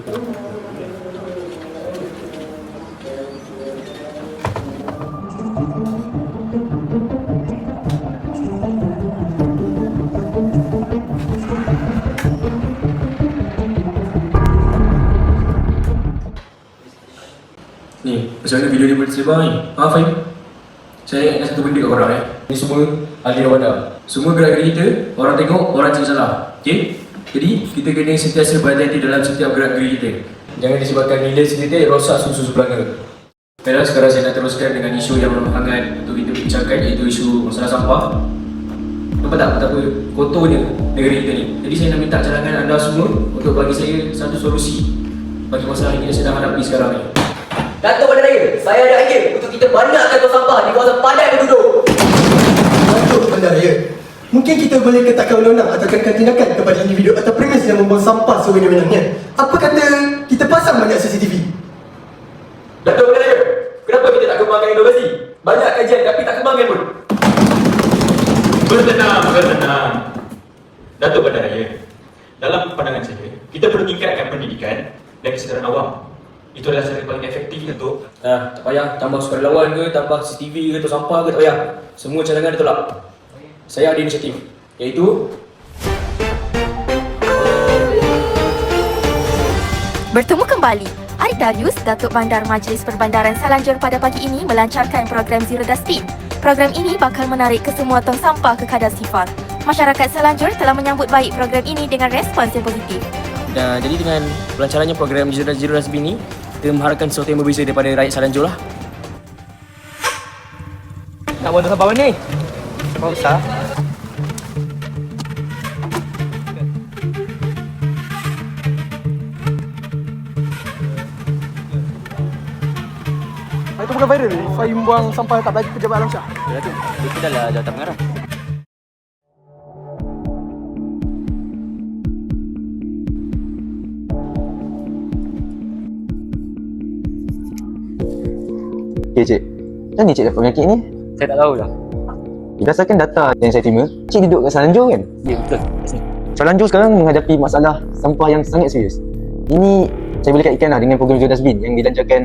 Ni, macam mana video ni boleh tersebar ni? Ha, Fahim? Saya ingat satu benda kat korang eh. Ni semua ahli rawada. Semua gerak-gerik kita, orang tengok, orang cari salah. Okay? Jadi, kita kena sentiasa berhati-hati dalam setiap gerak-gerik kita. Jangan disebabkan nilai setitik rosak susu pelanggan. Baiklah, sekarang saya nak teruskan dengan isu yang hangat untuk kita bincangkan iaitu isu masalah sampah. Nampak tak betapa kotornya negeri kita ni? Jadi saya nak minta cadangan anda semua untuk bagi saya satu solusi bagi masalah yang kita sedang hadapi sekarang ni. Datuk Bandar Raya, saya ada idea untuk kita banyakkan sampah di kawasan padat penduduk. Datuk Bandaraya, mungkin kita boleh ketatkan undang-undang atau kenakan tindakan kepada individu atau premis yang membuang sampah sewenang-wenangnya. Apa kata kita pasang banyak CCTV? Datuk Bandar Raya, kenapa kita tak kembangkan inovasi? Banyak kajian tapi tak kembangkan pun. Bertenang, bertenang. Datuk Bandar Raya, dalam pandangan saya, kita perlu tingkatkan pendidikan dan kesedaran awam. Itu adalah cara paling efektif untuk Nah, tak payah tambah sukarelawan ke, tambah CCTV ke, atau sampah ke, tak payah. Semua cadangan ditolak. Saya ada inisiatif, iaitu Bertemu kembali. Arik Darius, Datuk Bandar Majlis Perbandaran Salanjur pada pagi ini melancarkan program Zero Dustbin. Program ini bakal menarik kesemua tong sampah ke kadar sifar. Masyarakat Salanjur telah menyambut baik program ini dengan respons yang positif. Dan jadi dengan pelancarannya program Zero Zero Dustbin ni, kita mengharapkan sesuatu yang berbeza daripada rakyat Salanjur lah. Nak buat tong sampah mana ni? Oh, besar. Itu bukan viral. Fahim buang sampah tak bagi pejabat Alam Syah. Ya tu, itu dah lah jawatan pengarah. Okay cik, macam ni cik dapat penyakit ni? Saya tak tahu lah. Berdasarkan data yang saya terima, cik duduk kat Selanjur kan? Ya, betul. Selanjur sekarang menghadapi masalah sampah yang sangat serius. Ini saya boleh kaitkan lah dengan program Zero Dustbin yang dilancarkan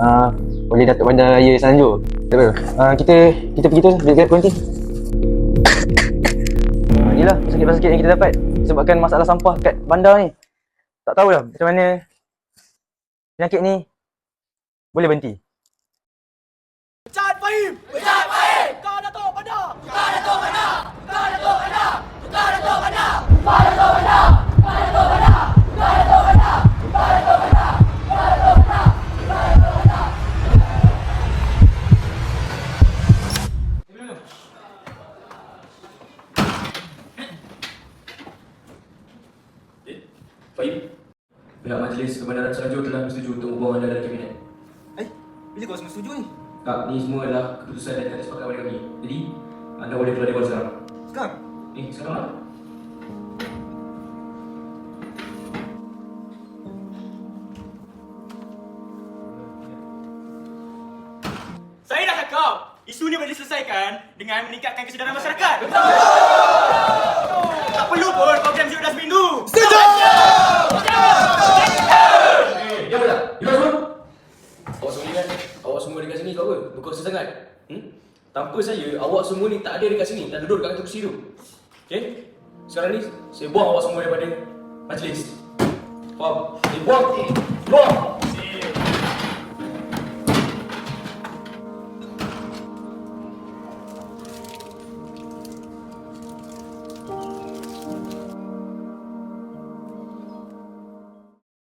uh, oleh Datuk Bandar Raya. Tak apa, uh, kita kita pergi tu, biar grab berhenti. Uh, inilah sakit-sakit yang kita dapat sebabkan masalah sampah kat bandar ni. Tak tahulah macam mana penyakit ni boleh berhenti. Fahim? Pihak Majlis Kebenaran Selanjur telah bersetuju untuk membuang anda dari kabinet. Eh, bila kau semua setuju ni? Tak, ni semua adalah keputusan dan kata sepakat oleh kami. Jadi, anda boleh keluar dewan sekarang. Sekarang? Eh, sekarang lah. Saya dah cakap, isu ni boleh diselesaikan dengan meningkatkan kesedaran masyarakat. Betul. Tak perlu pun program Zero Dustbin tu. Eh, diam tak? Diam semua. Awak semua ni kan, awak semua dekat sini kau apa? Berkuasa sangat. Hmm? Tanpa saya, awak semua ni tak ada dekat sini, tak duduk dekat kursi tu. Okay? Sekarang ni, saya buang awak semua daripada majlis. Faham? Saya buang. Buang.